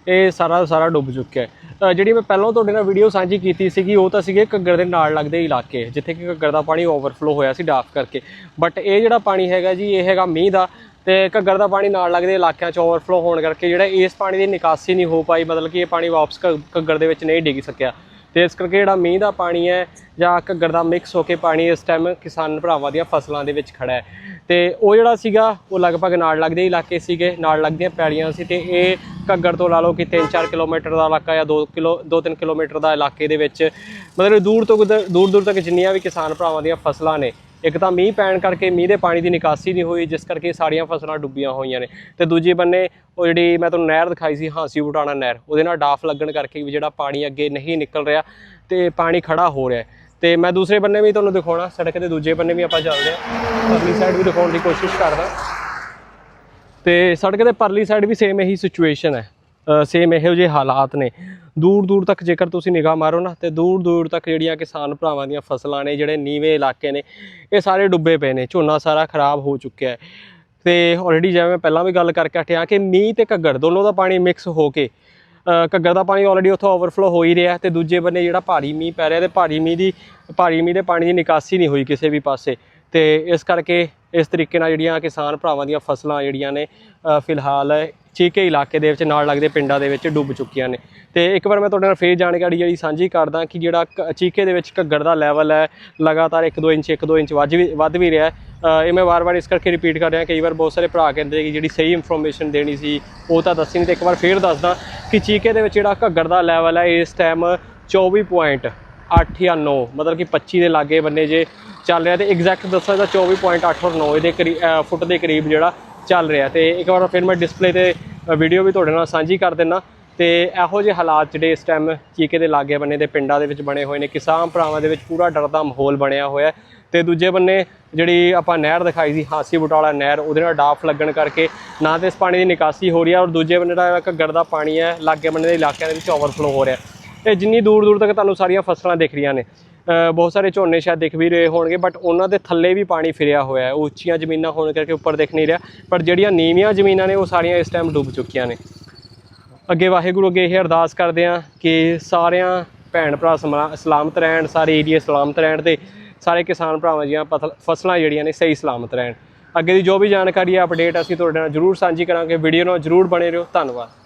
ਇਹ ਸਾਰਾ ਸਾਰਾ ਡੁੱਬ ਚੁੱਕਿਆ ਹੈ। ਜਿਹੜੀ ਮੈਂ ਪਹਿਲਾਂ ਤੁਹਾਡੇ ਨਾਲ ਵੀਡੀਓ ਸਾਂਝੀ ਕੀਤੀ ਸੀਗੀ, ਉਹ ਤਾਂ ਸੀਗੇ ਘੱਗਰ ਦੇ ਨਾਲ ਲੱਗਦੇ ਇਲਾਕੇ, ਜਿੱਥੇ ਕਿ ਘੱਗਰ ਦਾ ਪਾਣੀ ਓਵਰਫਲੋ ਹੋਇਆ ਸੀ ਡਾਫ ਕਰਕੇ। ਬਟ ਇਹ ਜਿਹੜਾ ਪਾਣੀ ਹੈਗਾ ਜੀ, ਇਹ ਹੈਗਾ ਮੀਂਹ ਦਾ ਤੇ ਘੱਗਰ ਦਾ ਪਾਣੀ ਨਾਲ ਲੱਗਦੇ ਇਲਾਕਿਆਂ 'ਚ ਓਵਰਫਲੋ ਹੋਣ ਕਰਕੇ ਜਿਹੜਾ ਇਸ ਪਾਣੀ ਦੀ ਨਿਕਾਸੀ ਨਹੀਂ ਹੋ ਪਾਈ, ਮਤਲਬ ਕਿ ਇਹ ਪਾਣੀ ਵਾਪਸ ਘ- ਘੱਗਰ ਦੇ ਵਿੱਚ ਨਹੀਂ ਡਿੱਗ ਸਕਿਆ। ਤੇ ਇਸ ਕਰਕੇ ਜਿਹੜਾ ਮੀਂਹ ਦਾ ਪਾਣੀ ਹੈ ਜਾਂ ਘੱਗਰ ਦਾ ਮਿਕਸ ਹੋ ਕੇ ਪਾਣੀ ਇਸ ਟਾਈਮ ਕਿਸਾਨ ਭਰਾਵਾਂ ਦੀਆਂ ਫਸਲਾਂ ਦੇ ਵਿੱਚ ਖੜਾ ਹੈ। ਤੇ ਉਹ ਜਿਹੜਾ ਸੀਗਾ, ਉਹ ਲਗਭਗ ਨਾਲ ਲੱਗਦੇ ਇਲਾਕੇ ਸੀਗੇ, ਨਾਲ ਲੱਗਦੀਆਂ ਪੈਲੀਆਂ ਸੀ ਤੇ ਇਹ ਘੱਗਰ ਤੋਂ ਲਾ ਲਓ ਕਿ 3-4 ਕਿਲੋਮੀਟਰ ਦਾ ਇਲਾਕਾ ਜਾਂ 2 ਕਿਲੋ 2-3 ਕਿਲੋਮੀਟਰ ਦਾ ਇਲਾਕੇ ਦੇ ਵਿੱਚ, ਮਤਲਬ ਦੂਰ ਤੋਂ ਦੂਰ ਦੂਰ ਤੱਕ ਜਿੰਨੀਆਂ ਵੀ ਕਿਸਾਨ ਭਰਾਵਾਂ ਦੀਆਂ ਫਸਲਾਂ ਨੇ ਇੱਕ ਤਾਂ ਮੀਂਹ ਪੈਣ ਕਰਕੇ ਮੀਂਹ ਦੇ ਪਾਣੀ ਦੀ ਨਿਕਾਸੀ ਨਹੀਂ ਹੋਈ, ਜਿਸ ਕਰਕੇ ਸਾਰੀਆਂ ਫਸਲਾਂ ਡੁੱਬੀਆਂ ਹੋਈਆਂ ਨੇ। ਤੇ ਦੂਜੇ ਬੰਨੇ ਉਹ ਜਿਹੜੀ ਮੈਂ ਤੁਹਾਨੂੰ ਨਹਿਰ ਦਿਖਾਈ ਸੀ, ਹਾਂਸੀ ਬੁਟਾਣਾ ਨਹਿਰ, ਉਹਦੇ ਨਾਲ ਡਾਫ ਲੱਗਣ ਕਰਕੇ ਵੀ ਜਿਹੜਾ ਪਾਣੀ ਅੱਗੇ ਨਹੀਂ ਨਿਕਲ ਰਿਹਾ ਤੇ ਪਾਣੀ ਖੜਾ ਹੋ ਰਿਹਾ ਹੈ। ਤੇ ਮੈਂ ਦੂਸਰੇ ਬੰਨੇ ਵੀ ਤੁਹਾਨੂੰ ਦਿਖਾਉਣਾ, ਸੜਕ ਦੇ ਦੂਜੇ ਬੰਨੇ ਵੀ ਆਪਾਂ ਚੱਲਦੇ ਹਾਂ। ਪਰਲੀ ਸਾਈਡ ਵੀ ਦਿਖਾਉਣ ਦੀ ਕੋਸ਼ਿਸ਼ ਕਰਦਾ। ਤੇ ਸੜਕ ਦੇ ਪਰਲੀ ਸਾਈਡ ਵੀ ਸੇਮ ਇਹੀ ਸਿਚੁਏਸ਼ਨ ਹੈ। ਸੇਮ ਇਹੋ ਜਿਹੇ ਹਾਲਾਤ ਨੇ। ਦੂਰ ਦੂਰ ਤੱਕ ਜੇਕਰ ਤੁਸੀਂ ਨਿਗਾਹ ਮਾਰੋ ਨਾ, ਤੇ ਦੂਰ ਦੂਰ ਤੱਕ ਜਿਹੜੀਆਂ ਕਿਸਾਨ ਭਰਾਵਾਂ ਦੀਆਂ ਫਸਲਾਂ ਨੇ, ਜਿਹੜੇ ਨੀਵੇਂ ਇਲਾਕੇ ਨੇ, ਇਹ ਸਾਰੇ ਡੁੱਬੇ ਪਏ ਨੇ, ਝੋਨਾ ਸਾਰਾ ਖਰਾਬ ਹੋ ਚੁੱਕਿਆ ਹੈ। ਤੇ ਆਲਰੇਡੀ ਜਿਵੇਂ ਮੈਂ ਪਹਿਲਾਂ ਵੀ ਗੱਲ ਕਰਕੇ ਹਟਿਆ ਕਿ ਮੀਂਹ ਤੇ ਘੱਗਰ ਦੋਨੋਂ ਦਾ ਪਾਣੀ ਮਿਕਸ ਹੋ ਕੇ ਘੱਗਰ ਦਾ ਪਾਣੀ ਆਲਰੇਡੀ ਉੱਥੋਂ ਓਵਰਫਲੋ ਹੋ ਹੀ ਰਿਹਾ ਤੇ ਦੂਜੇ ਬੰਨੇ ਜਿਹੜਾ ਭਾਰੀ ਮੀਂਹ ਪੈ ਰਿਹਾ ਤੇ ਭਾਰੀ ਮੀਂਹ ਦੀ, ਭਾਰੀ ਮੀਂਹ ਦੇ ਪਾਣੀ ਦੀ ਨਿਕਾਸੀ ਨਹੀਂ ਹੋਈ ਕਿਸੇ ਵੀ ਪਾਸੇ। ਤੇ ਇਸ ਕਰਕੇ ਇਸ ਤਰੀਕੇ ਨਾਲ ਜਿਹੜੀਆਂ ਕਿਸਾਨ ਭਰਾਵਾਂ ਦੀਆਂ ਫਸਲਾਂ ਜਿਹੜੀਆਂ ਨੇ ਫਿਲਹਾਲ ਚੀਕੇ ਇਲਾਕੇ ਦੇ ਵਿੱਚ ਨਾਲ ਲੱਗਦੇ ਪਿੰਡਾਂ ਦੇ ਵਿੱਚ ਡੁੱਬ ਚੁੱਕੀਆਂ ਨੇ। ਤੇ ਇੱਕ ਵਾਰ ਮੈਂ ਤੁਹਾਡੇ ਨਾਲ ਫੇਰ ਜਾਣਕਾਰੀ ਜਿਹੜੀ ਸਾਂਝੀ ਕਰਦਾ ਕਿ ਜਿਹੜਾ ਕ- ਚੀਕੇ ਦੇ ਵਿੱਚ ਘੱਗਰ ਦਾ ਲੈਵਲ ਹੈ, ਲਗਾਤਾਰ 1-2 ਇੰਚ 1-2 ਇੰਚ ਵੱਧ ਵੀ ਵੱਧ ਵੀ ਰਿਹਾ ਇਹ ਮੈਂ ਵਾਰ-ਵਾਰ ਇਸ ਕਰਕੇ ਰਿਪੀਟ ਕਰ ਰਿਹਾ ਕਈ ਵਾਰ ਬਹੁਤ ਸਾਰੇ ਭਰਾ ਕਹਿੰਦੇ ਕਿ ਜਿਹੜੀ ਸਹੀ ਇਨਫੋਰਮੇਸ਼ਨ ਦੇਣੀ ਸੀ, ਉਹ ਤਾਂ ਦੱਸੀ ਨਹੀਂ ਤੇ ਇੱਕ ਵਾਰ ਫੇਰ ਦੱਸਦਾ ਕਿ ਚੀਕੇ ਦੇ ਵਿੱਚ ਜਿਹੜਾ ਘੱਗਰ ਦਾ ਲੈਵਲ ਹੈ, ਇਸ ਟਾਈਮ 24.8 ਜਾਂ 9 ਮਤਲਬ ਕਿ 25 ਦੇ ਲਾਗੇ ਬੰਨੇ ਜੇ ਚੱਲ ਰਿਹਾ ਤੇ ਐਗਜ਼ੈਕਟ ਦੱਸਾਂ ਤਾਂ 24.8 ਔਰ 9 ਇਹਦੇ ਕਰੀ- ਫੁੱਟ ਦੇ ਕਰੀਬ ਜਿਹੜਾ ਚੱਲ ਰਿਹਾ ਤੇ ਇੱਕ ਵਾਰ ਫਿਰ ਮੈਂ ਡਿਸਪਲੇ ਤੇ ਵੀਡੀਓ ਵੀ ਤੁਹਾਡੇ ਨਾਲ ਸਾਂਝੀ ਕਰ ਦਿੰਨਾ ਤੇ ਇਹੋ ਜਿਹੇ ਹਾਲਾਤ ਜਿਹੜੇ ਇਸ ਟਾਈਮ ਚੀਕੇ ਦੇ ਲਾਗੇ ਬੰਨੇ ਦੇ ਪਿੰਡਾਂ ਦੇ ਵਿੱਚ ਬਣੇ ਹੋਏ ਨੇ, ਕਿਸਾਨ ਭਰਾਵਾਂ ਦੇ ਵਿੱਚ ਪੂਰਾ ਡਰ ਦਾ ਮਾਹੌਲ ਬਣਿਆ ਹੋਇਆ ਹੈ ਤੇ ਦੂਜੇ ਬੰਨੇ ਜਿਹੜੀ ਆਪਾਂ ਨਹਿਰ ਦਿਖਾਈ ਸੀ, ਹਾਸੀ ਬਟਾਲਾ ਨਹਿਰ, ਉਹਦੇ ਨਾਲ ਡਾਫ ਲੱਗਣ ਕਰਕੇ ਨਾ ਤੇ ਇਸ ਪਾਣੀ ਦੀ ਨਿਕਾਸੀ ਹੋ ਰਹੀ ਹੈ ਔਰ ਦੂਜੇ ਬੰਨੇ ਦਾ ਘੱਗਰ ਦਾ ਪਾਣੀ ਹੈ, ਲਾਗੇ ਬੰਨੇ ਦੇ ਇਲਾਕਿਆਂ ਦੇ ਵਿੱਚ ਓਵਰਫਲੋ ਹੋ ਰਿਹਾ। ਇਹ ਜਿੰਨੀ ਦੂਰ ਦੂਰ ਤੱਕ ਤੁਹਾਨੂੰ ਸਾਰੀਆਂ ਫਸਲਾਂ ਦਿਖ ਰਹੀਆਂ ਨੇ ਬਹੁਤ ਸਾਰੇ ਝੋਨੇ ਸ਼ਾਇਦ ਦਿਖ ਵੀ ਰਹੇ ਹੋਣਗੇ ਬਟ ਉਹਨਾਂ ਦੇ ਥੱਲੇ ਵੀ ਪਾਣੀ ਫਿਰਿਆ ਹੋਇਆ ਹੈ ਉਹ ਉੱਚੀਆਂ ਜ਼ਮੀਨਾਂ ਹੋਣ ਕਰਕੇ ਉੱਪਰ ਦਿਖ ਨਹੀਂ ਰਿਹਾ, ਪਰ ਜਿਹੜੀਆਂ ਨੀਵੀਆਂ ਜ਼ਮੀਨਾਂ ਨੇ ਉਹ ਸਾਰੀਆਂ ਇਸ ਟਾਈਮ ਡੁੱਬ ਚੁੱਕੀਆਂ ਨੇ। ਅੱਗੇ ਵਾਹਿਗੁਰੂ ਅੱਗੇ ਇਹ ਅਰਦਾਸ ਕਰਦੇ ਹਾਂ ਕਿ ਸਾਰਿਆਂ ਭੈਣ ਭਰਾ ਸਮਾ- ਸਲਾਮਤ ਰਹਿਣ, ਸਾਰੇ ਏਰੀਏ ਸਲਾਮਤ ਰਹਿਣ ਤੇ ਸਾਰੇ ਕਿਸਾਨ ਭਰਾਵਾਂ ਦੀਆਂ ਪਥਲ- ਫਸਲਾਂ ਜਿਹੜੀਆਂ ਨੇ ਸਹੀ ਸਲਾਮਤ ਰਹਿਣ। ਅੱਗੇ ਦੀ ਜੋ ਵੀ ਜਾਣਕਾਰੀ ਹੈ ਅਪਡੇਟ ਅਸੀਂ ਤੁਹਾਡੇ ਨਾਲ ਜਰੂਰ ਸਾਂਝੀ ਕਰਾਂਗੇ ਵੀਡੀਓ ਨਾਲ ਜਰੂਰ ਬਣੇ ਰਹੋ, ਧੰਨਵਾਦ।